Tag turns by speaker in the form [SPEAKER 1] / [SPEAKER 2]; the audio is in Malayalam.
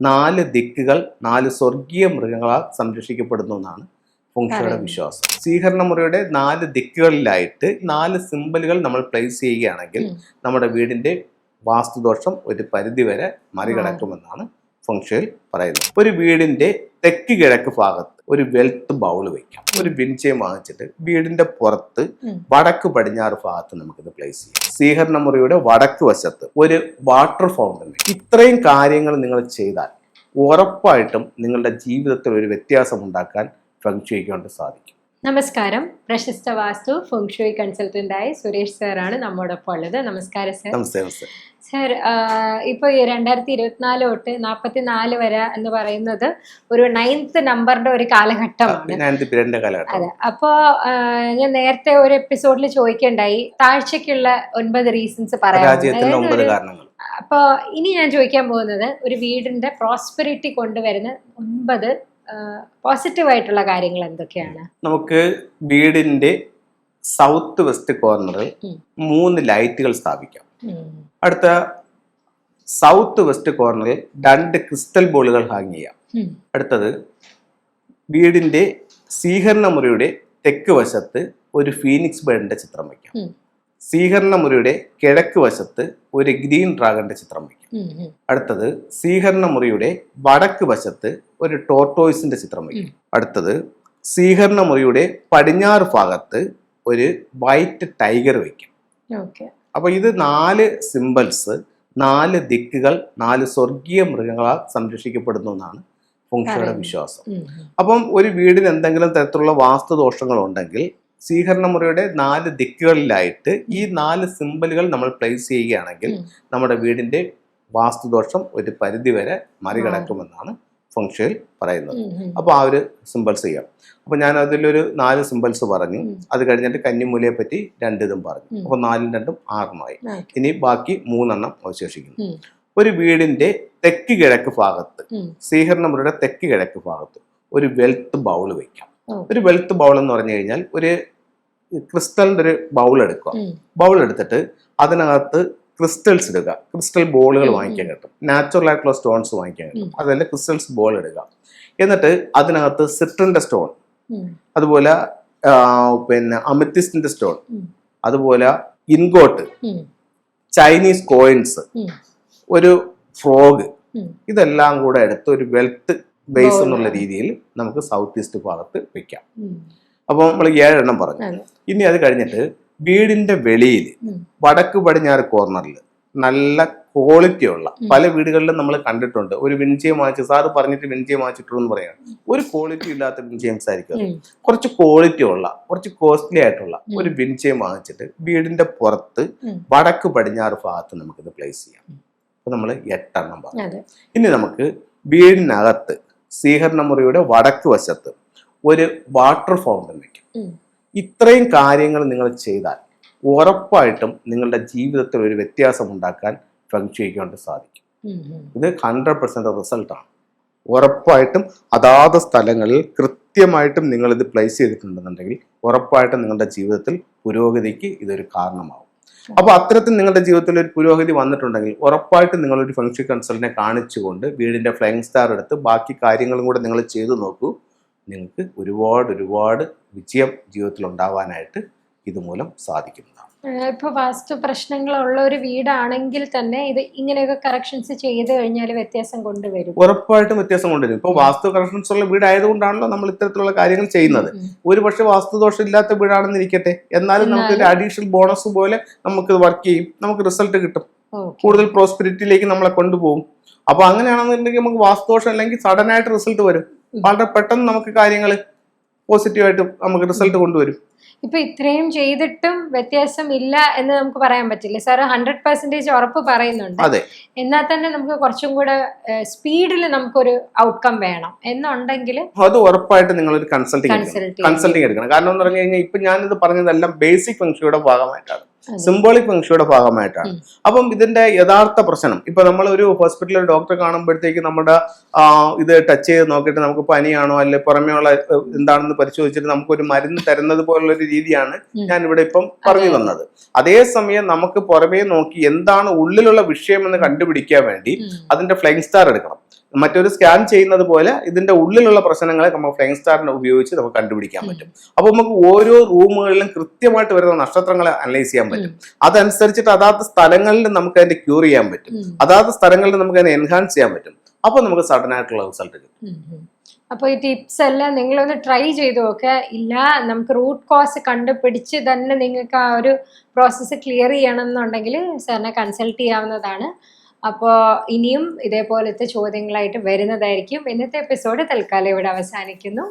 [SPEAKER 1] നാല് ദിക്കുകൾ നാല് സ്വർഗീയ മൃഗങ്ങളാൽ സംരക്ഷിക്കപ്പെടുന്നു എന്നാണ് ഫുങ്ഷയുടെ വിശ്വാസം. സ്വീകരണ മുറിയുടെ നാല് ദിക്കുകളിലായിട്ട് നാല് സിമ്പലുകൾ നമ്മൾ പ്ലേസ് ചെയ്യുകയാണെങ്കിൽ നമ്മുടെ വീടിന്റെ വാസ്തുദോഷം ഒരു പരിധിവരെ മറികടക്കുമെന്നാണ് ഫംഗ്ഷയിൽ പറയുന്നത്. ഒരു വീടിന്റെ തെക്ക് കിഴക്ക് ഭാഗത്ത് ഒരു വെൽത്ത് ബൗൾ വെക്കാം. ഒരു വിൻചയം വാങ്ങിച്ചിട്ട് വീടിന്റെ പുറത്ത് വടക്ക് പടിഞ്ഞാറ് ഭാഗത്ത് നമുക്കിത് പ്ലേസ് ചെയ്യാം. സീഹർണ മുറിയുടെ വടക്ക് വശത്ത് ഒരു വാട്ടർ ഫൗണ്ടൻ ഇത്രയും കാര്യങ്ങൾ നിങ്ങൾ ചെയ്താൽ ഉറപ്പായിട്ടും നിങ്ങളുടെ ജീവിതത്തിൽ ഒരു വ്യത്യാസം ഉണ്ടാക്കാൻ ഫംഗ്ഷയ്ക്ക് കൊണ്ട് സാധിക്കും.
[SPEAKER 2] നമസ്കാരം. പ്രശസ്ത വാസ്തു ഫുങ്ഷുയി കൺസൾട്ടന്റായ സുരേഷ് സാറാണ് നമ്മോടൊപ്പം ഉള്ളത്. നമസ്കാരം സാർ. സാർ ഇപ്പൊ ഈ രണ്ടായിരത്തി ഇരുപത്തിനാല് തൊട്ട് നാൽപ്പത്തി നാല് വരെ എന്ന് പറയുന്നത് ഒരു നയൻത്ത് നമ്പറിന്റെ ഒരു കാലഘട്ടമാണ്. അതെ. അപ്പോ ഞാൻ നേരത്തെ ഒരു എപ്പിസോഡിൽ ചോദിക്കണ്ടായി. താഴ്ചക്കുള്ള ഒൻപത് റീസൺസ് പറയാം
[SPEAKER 1] ഒമ്പത് കാരണങ്ങൾ.
[SPEAKER 2] അപ്പോ ഇനി ഞാൻ ചോദിക്കാൻ പോകുന്നത് ഒരു വീടിന്റെ പ്രോസ്പെരിറ്റി കൊണ്ടുവരുന്ന ഒൻപത് പോസിറ്റീവ് ആയിട്ടുള്ള കാര്യങ്ങൾ എന്തൊക്കെയാണ്?
[SPEAKER 1] നമുക്ക് വീടിന്റെ സൗത്ത് വെസ്റ്റ് കോർണറിൽ മൂന്ന് ലൈറ്റുകൾ സ്ഥാപിക്കാം. അടുത്ത സൗത്ത് വെസ്റ്റ് കോർണറിൽ രണ്ട് ക്രിസ്റ്റൽ ബോളുകൾ ഹാങ് ചെയ്യാം. അടുത്തത് വീടിന്റെ സ്വീകരണ മുറിയുടെ തെക്ക് വശത്ത് ഒരു ഫീനിക്സ് ബേഡിന്റെ ചിത്രം വയ്ക്കാം.
[SPEAKER 2] ഉം.
[SPEAKER 1] സ്വീകരണ മുറിയുടെ കിഴക്ക് വശത്ത് ഒരു ഗ്രീൻ ഡ്രാഗന്റെ ചിത്രം വയ്ക്കാം. അടുത്തത് സീഹരണ മുറിയുടെ വടക്ക് വശത്ത് ഒരു ടോർട്ടോയ്സിന്റെ ചിത്രം വയ്ക്കും അടുത്തത് സീഹരണ മുറിയുടെ പടിഞ്ഞാറ് ഭാഗത്ത് ഒരു വൈറ്റ് ടൈഗർ വയ്ക്കും അപ്പൊ ഇത് നാല് സിംബൽസ് നാല് ദിക്കുകൾ നാല് സ്വർഗീയ മൃഗങ്ങളാൽ സംരക്ഷിക്കപ്പെടുന്നു എന്നാണ് ഫുങ്ഷയുടെ വിശ്വാസം. അപ്പം ഒരു വീടിന് എന്തെങ്കിലും തരത്തിലുള്ള വാസ്തുദോഷങ്ങൾ ഉണ്ടെങ്കിൽ സ്വീകരണ മുറിയുടെ നാല് ദിക്കുകളിലായിട്ട് ഈ നാല് സിമ്പിളുകൾ നമ്മൾ പ്ലേസ് ചെയ്യുകയാണെങ്കിൽ നമ്മുടെ വീടിന്റെ വാസ്തുദോഷം ഒരു പരിധി വരെ മറികടക്കുമെന്നാണ് ഫംഗ്ഷയിൽ പറയുന്നത്. അപ്പോൾ ആ ഒരു സിമ്പിൾസ് ചെയ്യാം. അപ്പോൾ ഞാൻ അതിലൊരു നാല് സിമ്പിൾസ് പറഞ്ഞു. അത് കഴിഞ്ഞിട്ട് കന്നിമൂലയെ പറ്റി രണ്ടിതും പറഞ്ഞു. അപ്പോൾ നാലും രണ്ടും ആറുമായി ഇനി ബാക്കി മൂന്നെണ്ണം അവശേഷിക്കുന്നു. ഒരു വീടിന്റെ തെക്ക് കിഴക്ക് ഭാഗത്ത്
[SPEAKER 2] ഉം.
[SPEAKER 1] സ്വീകരണ മുറിയുടെ തെക്ക് കിഴക്ക് ഭാഗത്ത് ഒരു വെൽത്ത് ബൗൾ വെക്കാം.
[SPEAKER 2] ഓ.
[SPEAKER 1] ഒരു വെൽത്ത് ബൗൾ എന്ന് പറഞ്ഞു കഴിഞ്ഞാൽ ഒരു ക്രിസ്റ്റലിന്റെ ഒരു ബൗൾ എടുക്കുക. ബൗൾ എടുത്തിട്ട് അതിനകത്ത് ക്രിസ്റ്റൽസ് ഇടുക. ക്രിസ്റ്റൽ ബോളുകൾ. വാങ്ങിക്കാൻ കിട്ടും. നാച്ചുറൽ ആയിട്ടുള്ള സ്റ്റോൺസ് വാങ്ങിക്കാൻ കിട്ടും. അതല്ല ക്രിസ്റ്റൽസ് ബോൾ ഇടുക. എന്നിട്ട് അതിനകത്ത് സിട്രിന്റെ സ്റ്റോൺ അതുപോലെ പിന്നെ അമിത്തിസ്റ്റിന്റെ സ്റ്റോൺ അതുപോലെ ഇൻഗോട്ട് ചൈനീസ് കോയിൻസ് ഒരു ഫ്രോഗ്. ഇതെല്ലാം കൂടെ എടുത്ത് ഒരു വെൽത്ത് ബേസ് എന്നുള്ള രീതിയിൽ നമുക്ക് സൗത്ത് ഈസ്റ്റ് ഭാഗത്ത് വെക്കാം.
[SPEAKER 2] അപ്പൊ
[SPEAKER 1] അപ്പോൾ നമ്മൾ ഏഴെണ്ണം പറഞ്ഞു. ഇനി അത് കഴിഞ്ഞിട്ട് വീടിന്റെ വെളിയിൽ വടക്ക് പടിഞ്ഞാറ് കോർണറിൽ നല്ല ക്വാളിറ്റി ഉള്ള പല വീടുകളിലും നമ്മൾ കണ്ടിട്ടുണ്ട്. ഒരു വിൻചയം വാങ്ങിച്ചു സാറ് പറഞ്ഞിട്ട് വിൻചയം വാങ്ങിച്ചിട്ടു എന്ന് പറയാം ഒരു ക്വാളിറ്റി ഇല്ലാത്ത വിൻചയംസ് ആയിരിക്കും. കുറച്ച് ക്വാളിറ്റി ഉള്ള കുറച്ച് കോസ്റ്റ്ലി ആയിട്ടുള്ള ഒരു വിൻചയം വാങ്ങിച്ചിട്ട് വീടിന്റെ പുറത്ത് വടക്ക് പടിഞ്ഞാറ് ഭാഗത്ത് നമുക്കിത് പ്ലേസ് ചെയ്യാം. അപ്പൊ നമ്മൾ എട്ടെണ്ണം പറഞ്ഞു. ഇനി നമുക്ക് വീടിനകത്ത് സ്വീകരണ മുറിയുടെ വടക്ക് വശത്ത് ഒരു വാട്ടർ ഫൗണ്ടൻ വെക്കും. ഇത്രയും കാര്യങ്ങൾ നിങ്ങൾ ചെയ്താൽ ഉറപ്പായിട്ടും നിങ്ങളുടെ ജീവിതത്തിൽ ഒരു വ്യത്യാസം ഉണ്ടാക്കാൻ ഫംഗ്ഷയ്ക്ക് കൊണ്ട് സാധിക്കും. ഇത് ഹൺഡ്രഡ് പെർസെന്റ് റിസൾട്ടാണ് ഉറപ്പായിട്ടും അതാത് സ്ഥലങ്ങളിൽ കൃത്യമായിട്ടും നിങ്ങൾ ഇത് പ്ലേസ് ചെയ്തിട്ടുണ്ടെന്നുണ്ടെങ്കിൽ ഉറപ്പായിട്ടും നിങ്ങളുടെ ജീവിതത്തിൽ പുരോഗതിക്ക് ഇതൊരു കാരണമാവും. അപ്പോൾ അത്തരത്തിൽ നിങ്ങളുടെ ജീവിതത്തിൽ ഒരു പുരോഗതി വന്നിട്ടുണ്ടെങ്കിൽ ഉറപ്പായിട്ടും നിങ്ങളൊരു ഫംഗ്ഷൻ കൺസൾട്ടിനെ കാണിച്ചുകൊണ്ട് വീടിന്റെ ഫ്ലൈങ് സ്റ്റാർ എടുത്ത് ബാക്കി കാര്യങ്ങളും കൂടെ നിങ്ങൾ ചെയ്തു നോക്കൂ. നിങ്ങൾക്ക് ഒരുപാട് ഒരുപാട് വിജയം ജീവിതത്തിൽ ഉണ്ടാവാനായിട്ട് ഇതുമൂലം സാധിക്കുന്നതാണ്.
[SPEAKER 2] ഇപ്പൊ വാസ്തു പ്രശ്നങ്ങളുള്ള ഒരു വീടാണെങ്കിൽ തന്നെ ഇത് ഇങ്ങനെയൊക്കെ കറക്ഷൻസ് ചെയ്ത് കഴിഞ്ഞാൽ വ്യത്യാസം കൊണ്ടുവരും.
[SPEAKER 1] ഉറപ്പായിട്ടും വ്യത്യാസം കൊണ്ടുവരും. ഇപ്പോൾ വാസ്തു കറക്ഷൻസ് ഉള്ള വീടായതുകൊണ്ടാണല്ലോ നമ്മൾ ഇത്തരത്തിലുള്ള കാര്യങ്ങൾ ചെയ്യുന്നത്. ഒരു പക്ഷേ വാസ്തുദോഷം ഇല്ലാത്ത വീടാണെന്ന് ഇരിക്കട്ടെ എന്നാലും നമുക്ക് ഒരു അഡീഷണൽ ബോണസ് പോലെ നമുക്ക് വർക്ക് ചെയ്യും. നമുക്ക് റിസൾട്ട് കിട്ടും. കൂടുതൽ പ്രോസ്പിരിറ്റിയിലേക്ക് നമ്മളെ കൊണ്ടുപോകും. അപ്പൊ അങ്ങനെയാണെന്നുണ്ടെങ്കിൽ നമുക്ക് വാസ്തുദോഷം അല്ലെങ്കിൽ സഡൻ ആയിട്ട് റിസൾട്ട് വരും. വളരെ പെട്ടെന്ന് നമുക്ക് കാര്യങ്ങൾ പോസിറ്റീവായിട്ട് നമുക്ക് റിസൾട്ട് കൊണ്ടുവരും.
[SPEAKER 2] ഇപ്പൊ ഇത്രയും ചെയ്തിട്ടും വ്യത്യാസം ഇല്ല എന്ന് നമുക്ക് പറയാൻ പറ്റില്ല. സാർ ഹൺഡ്രഡ് പെർസെന്റേജ് ഉറപ്പ് പറയുന്നുണ്ട്. എന്നാൽ തന്നെ നമുക്ക് കുറച്ചും കൂടെ സ്പീഡിൽ നമുക്കൊരു ഔട്ട്കം വേണം എന്നുണ്ടെങ്കിൽ
[SPEAKER 1] അത് ഉറപ്പായിട്ട് നിങ്ങൾ കൺസൾട്ടിങ്
[SPEAKER 2] കൺസൾട്ടിംഗ്
[SPEAKER 1] കൺസൾട്ടിങ് എടുക്കണം. കാരണം എന്ന് പറഞ്ഞു കഴിഞ്ഞാൽ ഇപ്പൊ ഞാനിത് പറഞ്ഞതെല്ലാം ബേസിക് ഫംഗ്ഷയുടെ ഭാഗമായിട്ടാണ്. സിംബോളിക് ഫംഗ്ഷയുടെ ഭാഗമായിട്ടാണ്. അപ്പം ഇതിന്റെ യഥാർത്ഥ പ്രശ്നം. ഇപ്പൊ നമ്മൾ ഒരു ഹോസ്പിറ്റലിൽ ഡോക്ടറെ കാണുമ്പോഴത്തേക്ക് നമ്മുടെ ഇത് ടച്ച് ചെയ്ത് നോക്കിയിട്ട് നമുക്ക് പനിയാണോ അല്ലെ പുറമേയുള്ള എന്താണെന്ന് പരിശോധിച്ചിട്ട് നമുക്കൊരു മരുന്ന് തരുന്നത് പോലുള്ള ഒരു രീതിയാണ് ഞാൻ ഇവിടെ ഇപ്പം പറഞ്ഞു തന്നത്. അതേസമയം നമുക്ക് പുറമേ നോക്കി എന്താണ് ഉള്ളിലുള്ള വിഷയം എന്ന് കണ്ടുപിടിക്കാൻ വേണ്ടി അതിന്റെ ഫ്ലൈങ് സ്റ്റാർ എടുക്കണം. മറ്റൊരു സ്കാൻ ചെയ്യുന്നത് പോലെ ഇതിന്റെ ഉള്ളിലുള്ള പ്രശ്നങ്ങളെ നമുക്ക് ഫ്ലൈങ് സ്റ്റാറിനെ ഉപയോഗിച്ച് നമുക്ക് കണ്ടുപിടിക്കാൻ പറ്റും. അപ്പൊ നമുക്ക് ഓരോ റൂമുകളിലും കൃത്യമായിട്ട് വരുന്ന നക്ഷത്രങ്ങളെ അനലൈസ് ചെയ്യാൻ പറ്റും. അതനുസരിച്ചിട്ട് അതാത് സ്ഥലങ്ങളിൽ നമുക്ക് അതിന്റെ ക്യൂർ ചെയ്യാൻ പറ്റും. അതാത് സ്ഥലങ്ങളിൽ നമുക്ക് അതിനെ എൻഹാൻസ് ചെയ്യാൻ പറ്റും. അപ്പൊ നമുക്ക് സഡൻ ആയിട്ടുള്ള റിസൾട്ട് കിട്ടും.
[SPEAKER 2] ഉം ഉം. അപ്പൊ ഈ ടിപ്സ് എല്ലാം നിങ്ങൾ ഒന്ന് ട്രൈ ചെയ്ത് നോക്കുക ഇല്ല നമുക്ക് റൂട്ട് കോസ് കണ്ടുപിടിച്ച് തന്നെ നിങ്ങൾക്ക് ആ ഒരു പ്രോസസ്സ് ക്ലിയർ ചെയ്യണം എന്നുണ്ടെങ്കിൽ സാറിനെ കൺസൾട്ട് ചെയ്യാവുന്നതാണ്. അപ്പോൾ ഇനിയും ഇതേപോലത്തെ ചോദ്യങ്ങളായിട്ട് വരുന്നതായിരിക്കും. ഇന്നത്തെ എപ്പിസോഡ് തൽക്കാലം ഇവിടെ അവസാനിക്കുന്നു.